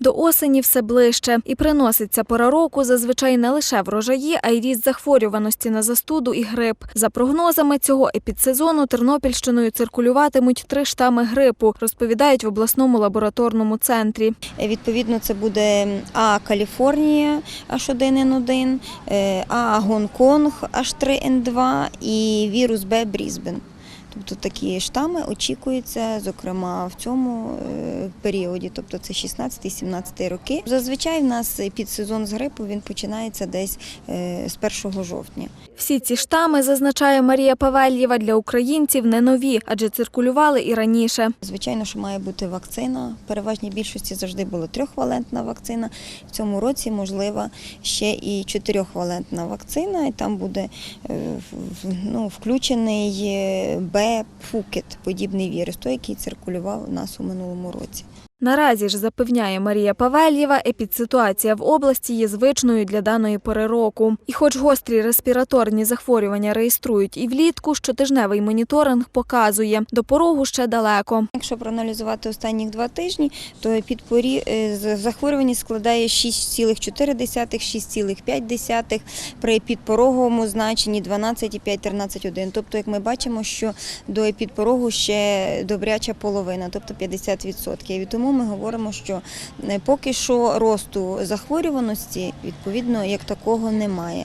До осені все ближче і приноситься пора року зазвичай не лише врожаї, а й ріст захворюваності на застуду і грип. За прогнозами цього епідсезону Тернопільщиною циркулюватимуть три штами грипу, розповідають в обласному лабораторному центрі. Е, Відповідно, це буде А Каліфорнія H1N1, е, А Гонконг H3N2 і вірус Б Брізбен. Тобто такі штами очікуються, зокрема в цьому е, періоді, тобто це 16-17 роки. Зазвичай в нас підсезон з грипу він починається десь е, з 1 жовтня. Всі ці штами, зазначає Марія Павельєва, для українців не нові, адже циркулювали і раніше. Звичайно, що має бути вакцина. В переважній більшості завжди була трьохвалентна вакцина. В цьому році можлива ще і чотирьохвалентна вакцина, і там буде е, ну, включений е, Б Фукет, подібний вірус, той, який циркулював у нас у минулому році. Наразі ж запевняє Марія Павельєва, епідситуація в області є звичною для даної пори року. І хоч гострі респіраторні захворювання реєструють і влітку, щотижневий моніторинг показує, до порогу ще далеко. Якщо проаналізувати останні два тижні, то підпорі е, захворюваність складає 6,4, 6,5 при підпороговому значенні 12,5-13,1. Тобто, як ми бачимо, що до підпорогу ще добряча половина, тобто 50%. І тому ми говоримо, що е, поки що росту захворюваності відповідно як такого немає.